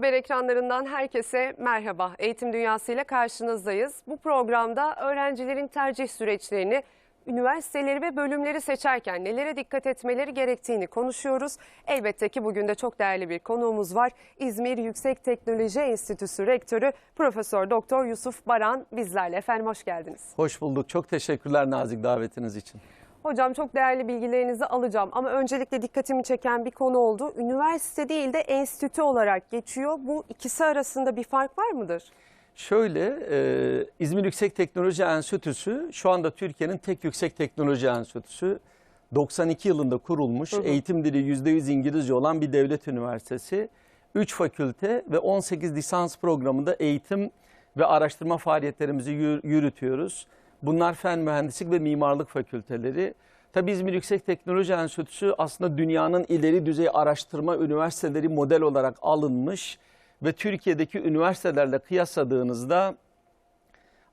Haber ekranlarından herkese merhaba. Eğitim Dünyası ile karşınızdayız. Bu programda öğrencilerin tercih süreçlerini, üniversiteleri ve bölümleri seçerken nelere dikkat etmeleri gerektiğini konuşuyoruz. Elbette ki bugün de çok değerli bir konuğumuz var. İzmir Yüksek Teknoloji Enstitüsü Rektörü Profesör Doktor Yusuf Baran bizlerle. Efendim hoş geldiniz. Hoş bulduk. Çok teşekkürler nazik davetiniz için. Hocam çok değerli bilgilerinizi alacağım ama öncelikle dikkatimi çeken bir konu oldu. Üniversite değil de enstitü olarak geçiyor. Bu ikisi arasında bir fark var mıdır? Şöyle, e, İzmir Yüksek Teknoloji Enstitüsü şu anda Türkiye'nin tek yüksek teknoloji enstitüsü. 92 yılında kurulmuş, eğitim dili %100 İngilizce olan bir devlet üniversitesi. 3 fakülte ve 18 lisans programında eğitim ve araştırma faaliyetlerimizi yür- yürütüyoruz. Bunlar fen, mühendislik ve mimarlık fakülteleri. Tabii İzmir Yüksek Teknoloji Enstitüsü aslında dünyanın ileri düzey araştırma üniversiteleri model olarak alınmış ve Türkiye'deki üniversitelerle kıyasladığınızda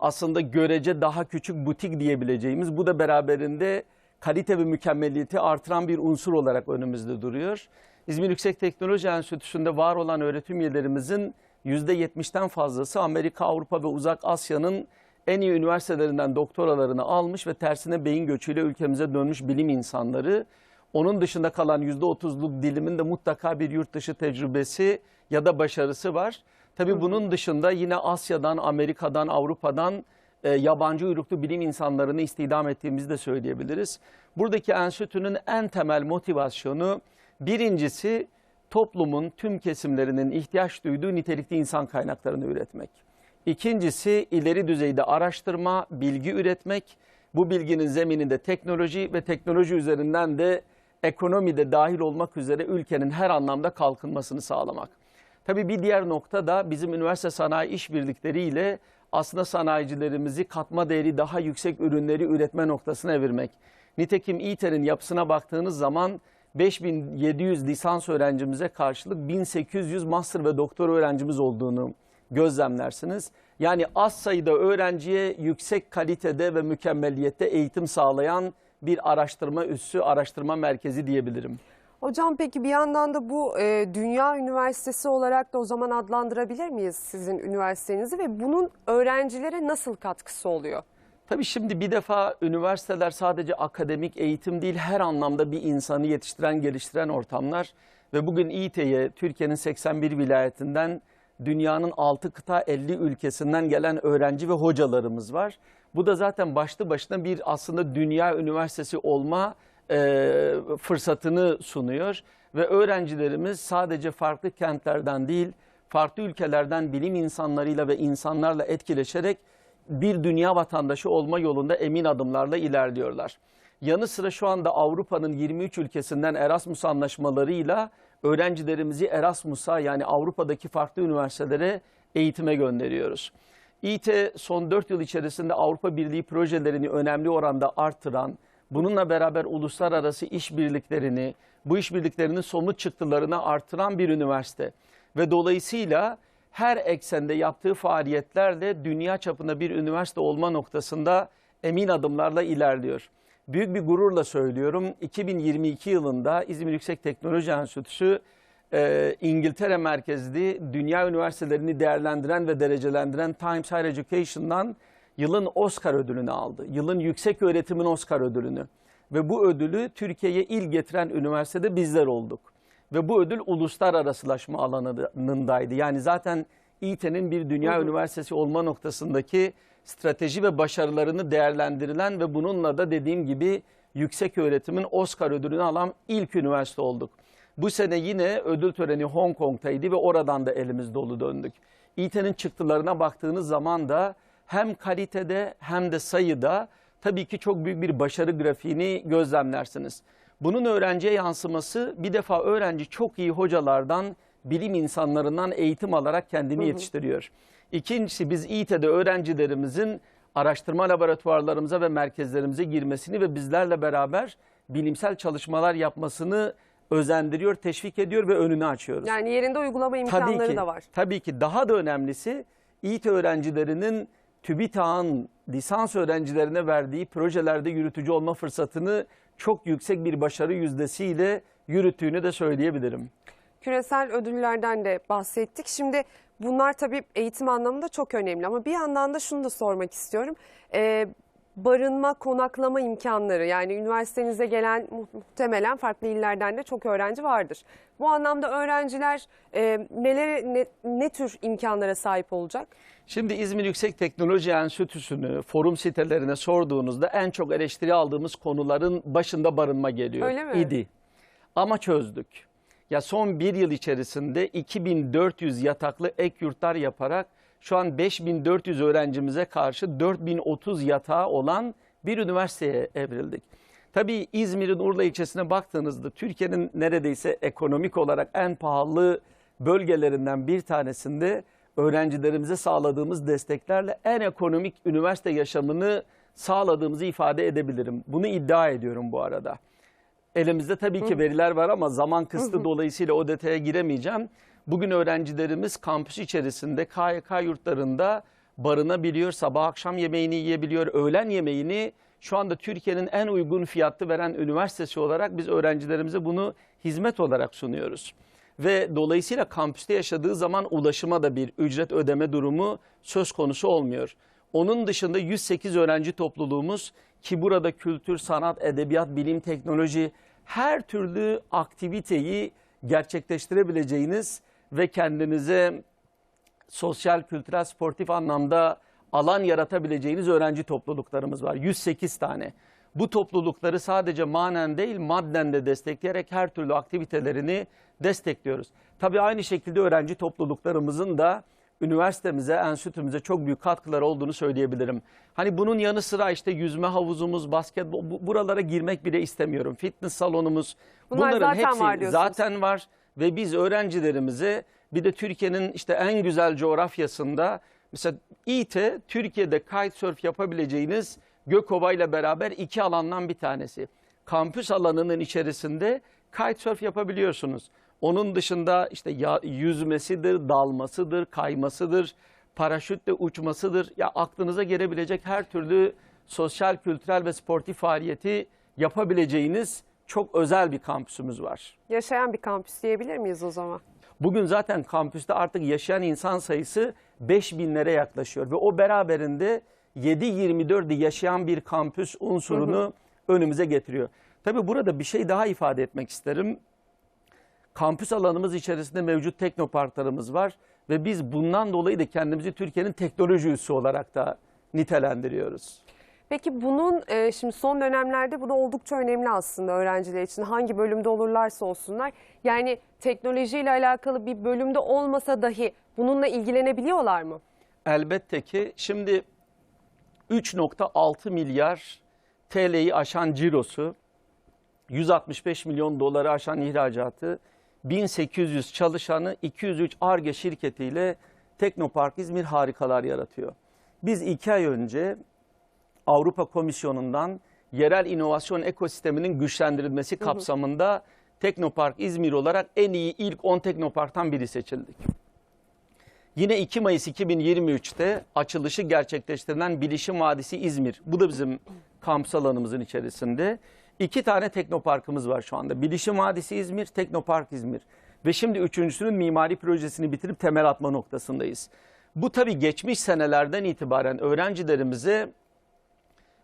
aslında görece daha küçük butik diyebileceğimiz bu da beraberinde kalite ve mükemmeliyeti artıran bir unsur olarak önümüzde duruyor. İzmir Yüksek Teknoloji Enstitüsü'nde var olan öğretim üyelerimizin %70'ten fazlası Amerika, Avrupa ve Uzak Asya'nın en iyi üniversitelerinden doktoralarını almış ve tersine beyin göçüyle ülkemize dönmüş bilim insanları. Onun dışında kalan %30'luk dilimin de mutlaka bir yurt dışı tecrübesi ya da başarısı var. Tabii bunun dışında yine Asya'dan, Amerika'dan, Avrupa'dan e, yabancı uyruklu bilim insanlarını istihdam ettiğimizi de söyleyebiliriz. Buradaki enstitünün en temel motivasyonu birincisi toplumun tüm kesimlerinin ihtiyaç duyduğu nitelikli insan kaynaklarını üretmek. İkincisi ileri düzeyde araştırma, bilgi üretmek. Bu bilginin zemininde teknoloji ve teknoloji üzerinden de ekonomide dahil olmak üzere ülkenin her anlamda kalkınmasını sağlamak. Tabii bir diğer nokta da bizim üniversite sanayi işbirlikleriyle aslında sanayicilerimizi katma değeri daha yüksek ürünleri üretme noktasına evirmek. Nitekim İTER'in yapısına baktığınız zaman 5700 lisans öğrencimize karşılık 1800 master ve doktor öğrencimiz olduğunu gözlemlersiniz. Yani az sayıda öğrenciye yüksek kalitede ve mükemmelliyette eğitim sağlayan bir araştırma üssü, araştırma merkezi diyebilirim. Hocam peki bir yandan da bu e, Dünya Üniversitesi olarak da o zaman adlandırabilir miyiz sizin üniversitenizi ve bunun öğrencilere nasıl katkısı oluyor? Tabii şimdi bir defa üniversiteler sadece akademik eğitim değil her anlamda bir insanı yetiştiren, geliştiren ortamlar. Ve bugün İİT'ye Türkiye'nin 81 vilayetinden dünyanın 6 kıta 50 ülkesinden gelen öğrenci ve hocalarımız var. Bu da zaten başlı başına bir aslında dünya üniversitesi olma e, fırsatını sunuyor. Ve öğrencilerimiz sadece farklı kentlerden değil, farklı ülkelerden bilim insanlarıyla ve insanlarla etkileşerek bir dünya vatandaşı olma yolunda emin adımlarla ilerliyorlar. Yanı sıra şu anda Avrupa'nın 23 ülkesinden Erasmus anlaşmalarıyla öğrencilerimizi Erasmus'a yani Avrupa'daki farklı üniversitelere eğitime gönderiyoruz. İT son 4 yıl içerisinde Avrupa Birliği projelerini önemli oranda artıran, bununla beraber uluslararası işbirliklerini, bu işbirliklerinin somut çıktılarını artıran bir üniversite. Ve dolayısıyla her eksende yaptığı faaliyetlerle dünya çapında bir üniversite olma noktasında emin adımlarla ilerliyor. Büyük bir gururla söylüyorum 2022 yılında İzmir Yüksek Teknoloji Enstitüsü e, İngiltere merkezli dünya üniversitelerini değerlendiren ve derecelendiren Times Higher Education'dan yılın Oscar ödülünü aldı. Yılın yüksek öğretimin Oscar ödülünü. Ve bu ödülü Türkiye'ye il getiren üniversitede bizler olduk. Ve bu ödül uluslararasılaşma alanındaydı. Yani zaten İT'nin bir dünya üniversitesi olma noktasındaki strateji ve başarılarını değerlendirilen ve bununla da dediğim gibi yüksek öğretimin Oscar ödülünü alan ilk üniversite olduk. Bu sene yine ödül töreni Hong Kong'taydı ve oradan da elimiz dolu döndük. İT'nin çıktılarına baktığınız zaman da hem kalitede hem de sayıda tabii ki çok büyük bir başarı grafiğini gözlemlersiniz. Bunun öğrenciye yansıması bir defa öğrenci çok iyi hocalardan, bilim insanlarından eğitim alarak kendini yetiştiriyor. İkincisi biz İİT'de öğrencilerimizin araştırma laboratuvarlarımıza ve merkezlerimize girmesini ve bizlerle beraber bilimsel çalışmalar yapmasını özendiriyor, teşvik ediyor ve önünü açıyoruz. Yani yerinde uygulama imkanları Tabii ki, da var. Tabii ki daha da önemlisi İİT öğrencilerinin TÜBİTAK'ın lisans öğrencilerine verdiği projelerde yürütücü olma fırsatını çok yüksek bir başarı yüzdesiyle yürüttüğünü de söyleyebilirim. Küresel ödüllerden de bahsettik. Şimdi bunlar tabii eğitim anlamında çok önemli ama bir yandan da şunu da sormak istiyorum. Ee, barınma, konaklama imkanları yani üniversitenize gelen mu- muhtemelen farklı illerden de çok öğrenci vardır. Bu anlamda öğrenciler e, nelere, ne, ne tür imkanlara sahip olacak? Şimdi İzmir Yüksek Teknoloji Enstitüsü'nü forum sitelerine sorduğunuzda en çok eleştiri aldığımız konuların başında barınma geliyor. Öyle mi? İdi. Ama çözdük. Ya son bir yıl içerisinde 2400 yataklı ek yurtlar yaparak şu an 5400 öğrencimize karşı 4030 yatağı olan bir üniversiteye evrildik. Tabii İzmir'in Urla ilçesine baktığınızda Türkiye'nin neredeyse ekonomik olarak en pahalı bölgelerinden bir tanesinde öğrencilerimize sağladığımız desteklerle en ekonomik üniversite yaşamını sağladığımızı ifade edebilirim. Bunu iddia ediyorum bu arada. Elimizde tabii ki veriler var ama zaman kısıtı dolayısıyla o detaya giremeyeceğim. Bugün öğrencilerimiz kampüs içerisinde KYK yurtlarında barınabiliyor, sabah akşam yemeğini yiyebiliyor, öğlen yemeğini şu anda Türkiye'nin en uygun fiyatlı veren üniversitesi olarak biz öğrencilerimize bunu hizmet olarak sunuyoruz. Ve dolayısıyla kampüste yaşadığı zaman ulaşıma da bir ücret ödeme durumu söz konusu olmuyor. Onun dışında 108 öğrenci topluluğumuz ki burada kültür, sanat, edebiyat, bilim, teknoloji her türlü aktiviteyi gerçekleştirebileceğiniz ve kendinize sosyal, kültürel, sportif anlamda alan yaratabileceğiniz öğrenci topluluklarımız var. 108 tane. Bu toplulukları sadece manen değil madden de destekleyerek her türlü aktivitelerini destekliyoruz. Tabii aynı şekilde öğrenci topluluklarımızın da üniversitemize, enstitümüze çok büyük katkıları olduğunu söyleyebilirim. Hani bunun yanı sıra işte yüzme havuzumuz, basketbol bu- buralara girmek bile istemiyorum. Fitness salonumuz Bunlar bunların zaten hepsi var diyorsunuz. zaten var ve biz öğrencilerimize bir de Türkiye'nin işte en güzel coğrafyasında mesela İTE Türkiye'de kitesurf yapabileceğiniz Gökova ile beraber iki alandan bir tanesi. Kampüs alanının içerisinde kitesurf yapabiliyorsunuz. Onun dışında işte ya, yüzmesidir, dalmasıdır, kaymasıdır, paraşütle uçmasıdır. Ya aklınıza gelebilecek her türlü sosyal, kültürel ve sportif faaliyeti yapabileceğiniz çok özel bir kampüsümüz var. Yaşayan bir kampüs diyebilir miyiz o zaman? Bugün zaten kampüste artık yaşayan insan sayısı 5000'lere yaklaşıyor ve o beraberinde 7-24'ü yaşayan bir kampüs unsurunu önümüze getiriyor. Tabii burada bir şey daha ifade etmek isterim. Kampüs alanımız içerisinde mevcut teknoparklarımız var ve biz bundan dolayı da kendimizi Türkiye'nin teknoloji üssü olarak da nitelendiriyoruz. Peki bunun e, şimdi son dönemlerde bu da oldukça önemli aslında öğrenciler için. Hangi bölümde olurlarsa olsunlar. Yani teknolojiyle alakalı bir bölümde olmasa dahi bununla ilgilenebiliyorlar mı? Elbette ki şimdi 3.6 milyar TL'yi aşan cirosu, 165 milyon doları aşan ihracatı, 1800 çalışanı 203 ARGE şirketiyle Teknopark İzmir harikalar yaratıyor. Biz iki ay önce Avrupa Komisyonu'ndan yerel inovasyon ekosisteminin güçlendirilmesi kapsamında Teknopark İzmir olarak en iyi ilk 10 teknoparktan biri seçildik. Yine 2 Mayıs 2023'te açılışı gerçekleştirilen Bilişim Vadisi İzmir. Bu da bizim kampüs alanımızın içerisinde. İki tane teknoparkımız var şu anda. Bilişim Vadisi İzmir, Teknopark İzmir. Ve şimdi üçüncüsünün mimari projesini bitirip temel atma noktasındayız. Bu tabii geçmiş senelerden itibaren öğrencilerimize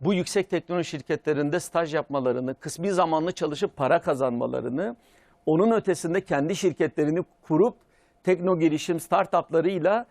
bu yüksek teknoloji şirketlerinde staj yapmalarını, kısmi zamanlı çalışıp para kazanmalarını, onun ötesinde kendi şirketlerini kurup tekno girişim startuplarıyla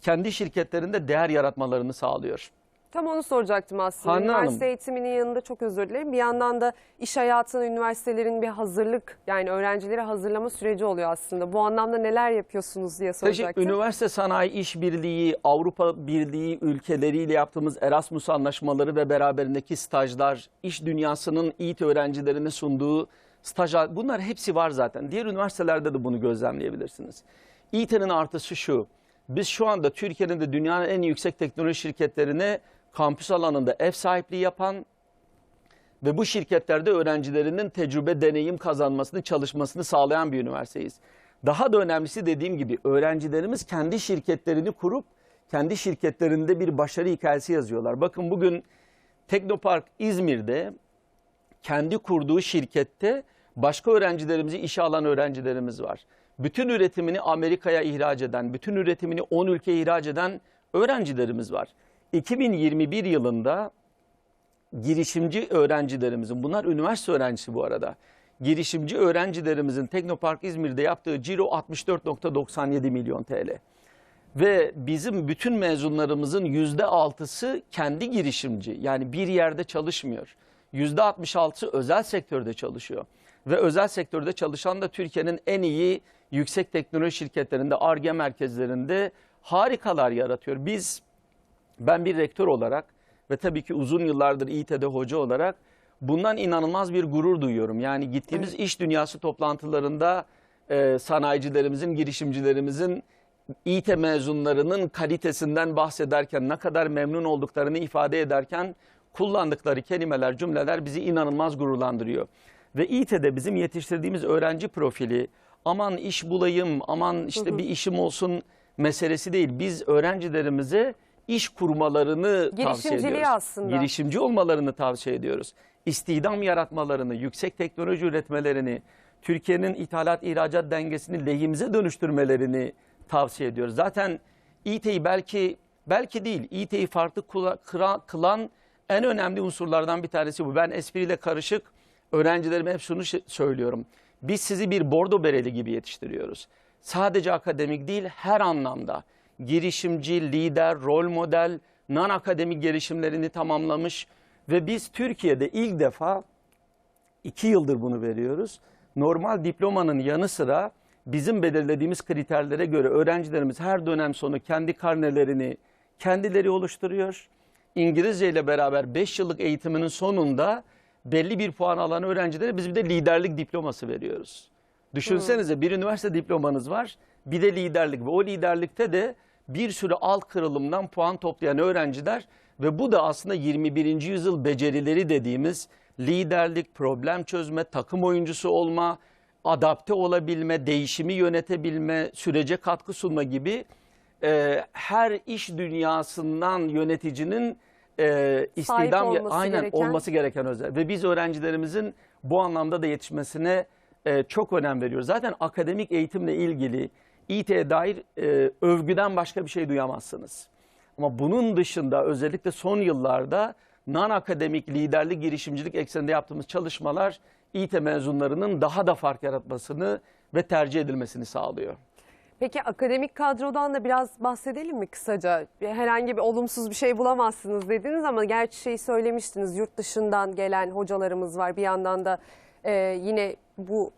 kendi şirketlerinde değer yaratmalarını sağlıyor. Tam onu soracaktım aslında. Hanne Üniversite Hanım. eğitiminin yanında çok özür dilerim. Bir yandan da iş hayatına üniversitelerin bir hazırlık yani öğrencileri hazırlama süreci oluyor aslında. Bu anlamda neler yapıyorsunuz diye Tabii soracaktım. üniversite sanayi işbirliği, Avrupa Birliği ülkeleriyle yaptığımız Erasmus anlaşmaları ve beraberindeki stajlar, iş dünyasının İİT öğrencilerine sunduğu stajlar bunlar hepsi var zaten. Diğer üniversitelerde de bunu gözlemleyebilirsiniz. İİT'nin artısı şu. Biz şu anda Türkiye'nin de dünyanın en yüksek teknoloji şirketlerine kampüs alanında ev sahipliği yapan ve bu şirketlerde öğrencilerinin tecrübe, deneyim kazanmasını, çalışmasını sağlayan bir üniversiteyiz. Daha da önemlisi dediğim gibi öğrencilerimiz kendi şirketlerini kurup kendi şirketlerinde bir başarı hikayesi yazıyorlar. Bakın bugün Teknopark İzmir'de kendi kurduğu şirkette başka öğrencilerimizi işe alan öğrencilerimiz var. Bütün üretimini Amerika'ya ihraç eden, bütün üretimini 10 ülkeye ihraç eden öğrencilerimiz var. 2021 yılında girişimci öğrencilerimizin, bunlar üniversite öğrencisi bu arada, girişimci öğrencilerimizin Teknopark İzmir'de yaptığı ciro 64.97 milyon TL. Ve bizim bütün mezunlarımızın yüzde altısı kendi girişimci. Yani bir yerde çalışmıyor. Yüzde 66'sı özel sektörde çalışıyor. Ve özel sektörde çalışan da Türkiye'nin en iyi yüksek teknoloji şirketlerinde, ARGE merkezlerinde harikalar yaratıyor. Biz, ben bir rektör olarak ve tabii ki uzun yıllardır İİT'de hoca olarak bundan inanılmaz bir gurur duyuyorum. Yani gittiğimiz iş dünyası toplantılarında e, sanayicilerimizin, girişimcilerimizin İİT mezunlarının kalitesinden bahsederken ne kadar memnun olduklarını ifade ederken kullandıkları kelimeler, cümleler bizi inanılmaz gururlandırıyor. Ve İİT'de bizim yetiştirdiğimiz öğrenci profili aman iş bulayım, aman işte bir işim olsun meselesi değil. Biz öğrencilerimize iş kurmalarını tavsiye ediyoruz. aslında. Girişimci olmalarını tavsiye ediyoruz. İstihdam yaratmalarını, yüksek teknoloji üretmelerini, Türkiye'nin ithalat ihracat dengesini lehimize dönüştürmelerini tavsiye ediyoruz. Zaten İT'yi belki belki değil, İT'yi farklı kılan en önemli unsurlardan bir tanesi bu. Ben espriyle karışık öğrencilerime hep şunu söylüyorum. Biz sizi bir bordo bereli gibi yetiştiriyoruz. Sadece akademik değil her anlamda. Girişimci, lider, rol model, non akademik gelişimlerini tamamlamış ve biz Türkiye'de ilk defa iki yıldır bunu veriyoruz. Normal diplomanın yanı sıra bizim belirlediğimiz kriterlere göre öğrencilerimiz her dönem sonu kendi karnelerini kendileri oluşturuyor. İngilizce ile beraber 5 yıllık eğitiminin sonunda belli bir puan alan öğrencilere biz bir de liderlik diploması veriyoruz. Düşünsenize bir üniversite diplomanız var bir de liderlik ve o liderlikte de bir sürü alt kırılımdan puan toplayan öğrenciler ve bu da aslında 21. yüzyıl becerileri dediğimiz liderlik, problem çözme, takım oyuncusu olma, adapte olabilme, değişimi yönetebilme, sürece katkı sunma gibi e, her iş dünyasından yöneticinin e, istihdam olması aynen gereken- olması gereken özel ve biz öğrencilerimizin bu anlamda da yetişmesine e, çok önem veriyoruz. Zaten akademik eğitimle ilgili İT'ye dair e, övgüden başka bir şey duyamazsınız. Ama bunun dışında özellikle son yıllarda non akademik liderlik girişimcilik ekseninde yaptığımız çalışmalar İT mezunlarının daha da fark yaratmasını ve tercih edilmesini sağlıyor. Peki akademik kadrodan da biraz bahsedelim mi kısaca? Herhangi bir olumsuz bir şey bulamazsınız dediniz ama gerçi şeyi söylemiştiniz yurt dışından gelen hocalarımız var. Bir yandan da e, yine bu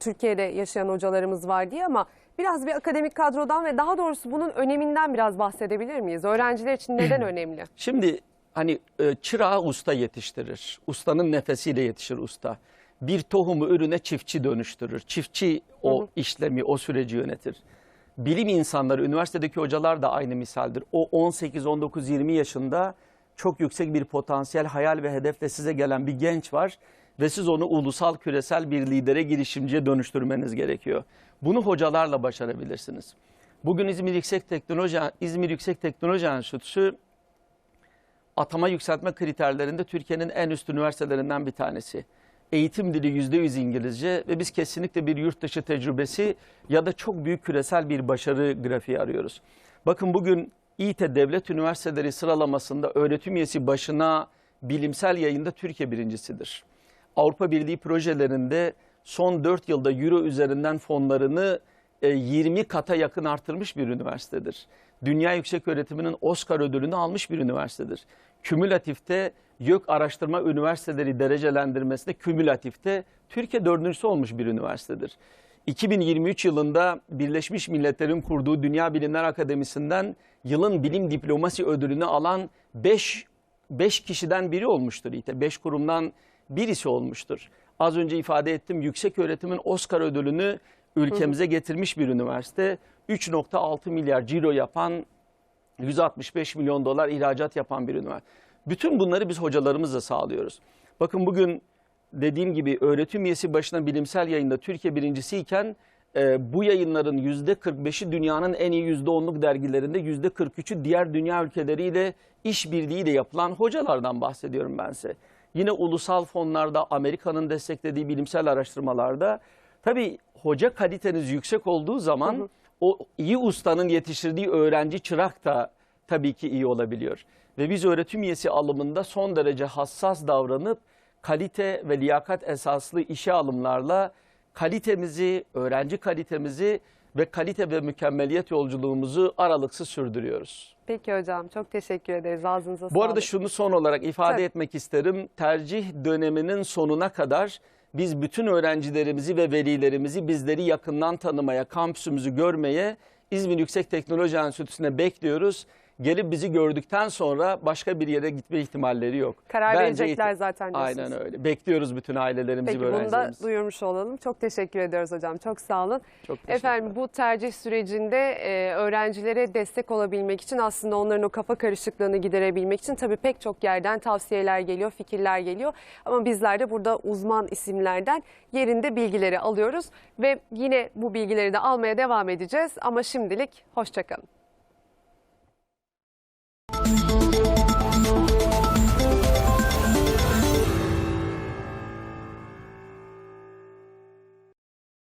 Türkiye'de yaşayan hocalarımız var diye ama biraz bir akademik kadrodan ve daha doğrusu bunun öneminden biraz bahsedebilir miyiz? Öğrenciler için neden önemli? Şimdi hani e, çırağı usta yetiştirir. Ustanın nefesiyle yetişir usta. Bir tohumu ürüne çiftçi dönüştürür. Çiftçi o işlemi, o süreci yönetir. Bilim insanları, üniversitedeki hocalar da aynı misaldir. O 18, 19, 20 yaşında çok yüksek bir potansiyel, hayal ve hedefle size gelen bir genç var ve siz onu ulusal, küresel bir lidere, girişimciye dönüştürmeniz gerekiyor. Bunu hocalarla başarabilirsiniz. Bugün İzmir Yüksek Teknoloji İzmir Yüksek Teknoloji Enstitüsü atama yükseltme kriterlerinde Türkiye'nin en üst üniversitelerinden bir tanesi. Eğitim dili %100 İngilizce ve biz kesinlikle bir yurt dışı tecrübesi ya da çok büyük küresel bir başarı grafiği arıyoruz. Bakın bugün İİT Devlet Üniversiteleri sıralamasında öğretim üyesi başına bilimsel yayında Türkiye birincisidir. Avrupa Birliği projelerinde son 4 yılda euro üzerinden fonlarını e, 20 kata yakın artırmış bir üniversitedir. Dünya Yüksek Öğretiminin Oscar ödülünü almış bir üniversitedir. Kümülatifte YÖK Araştırma Üniversiteleri derecelendirmesinde kümülatifte Türkiye dördüncüsü olmuş bir üniversitedir. 2023 yılında Birleşmiş Milletler'in kurduğu Dünya Bilimler Akademisi'nden yılın bilim diplomasi ödülünü alan 5 5 kişiden biri olmuştur İTE. 5 kurumdan birisi olmuştur. Az önce ifade ettim yüksek öğretimin Oscar ödülünü ülkemize getirmiş bir üniversite. 3.6 milyar ciro yapan 165 milyon dolar ihracat yapan bir üniversite. Bütün bunları biz hocalarımızla sağlıyoruz. Bakın bugün dediğim gibi öğretim üyesi başına bilimsel yayında Türkiye birincisiyken e, bu yayınların %45'i dünyanın en iyi %10'luk dergilerinde %43'ü diğer dünya ülkeleriyle işbirliğiyle yapılan hocalardan bahsediyorum ben size. Yine ulusal fonlarda Amerika'nın desteklediği bilimsel araştırmalarda Tabii hoca kaliteniz yüksek olduğu zaman o iyi ustanın yetiştirdiği öğrenci çırak da tabii ki iyi olabiliyor. Ve biz öğretim üyesi alımında son derece hassas davranıp kalite ve liyakat esaslı işe alımlarla kalitemizi, öğrenci kalitemizi ve kalite ve mükemmeliyet yolculuğumuzu aralıksız sürdürüyoruz. Peki hocam çok teşekkür ederiz. Ağzınıza Bu arada sağlık. şunu son olarak ifade Tabii. etmek isterim. Tercih döneminin sonuna kadar biz bütün öğrencilerimizi ve velilerimizi bizleri yakından tanımaya, kampüsümüzü görmeye İzmir Yüksek Teknoloji Enstitüsü'ne bekliyoruz. Gelip bizi gördükten sonra başka bir yere gitme ihtimalleri yok. Karar Bence verecekler zaten diyorsunuz. Aynen öyle. Bekliyoruz bütün ailelerimizi Peki ve bunu da öğrencilerimizi. duyurmuş olalım. Çok teşekkür ediyoruz hocam. Çok sağ olun. Çok. Efendim bu tercih sürecinde e, öğrencilere destek olabilmek için aslında onların o kafa karışıklığını giderebilmek için tabii pek çok yerden tavsiyeler geliyor, fikirler geliyor. Ama bizler de burada uzman isimlerden yerinde bilgileri alıyoruz ve yine bu bilgileri de almaya devam edeceğiz. Ama şimdilik hoşçakalın. Thank you.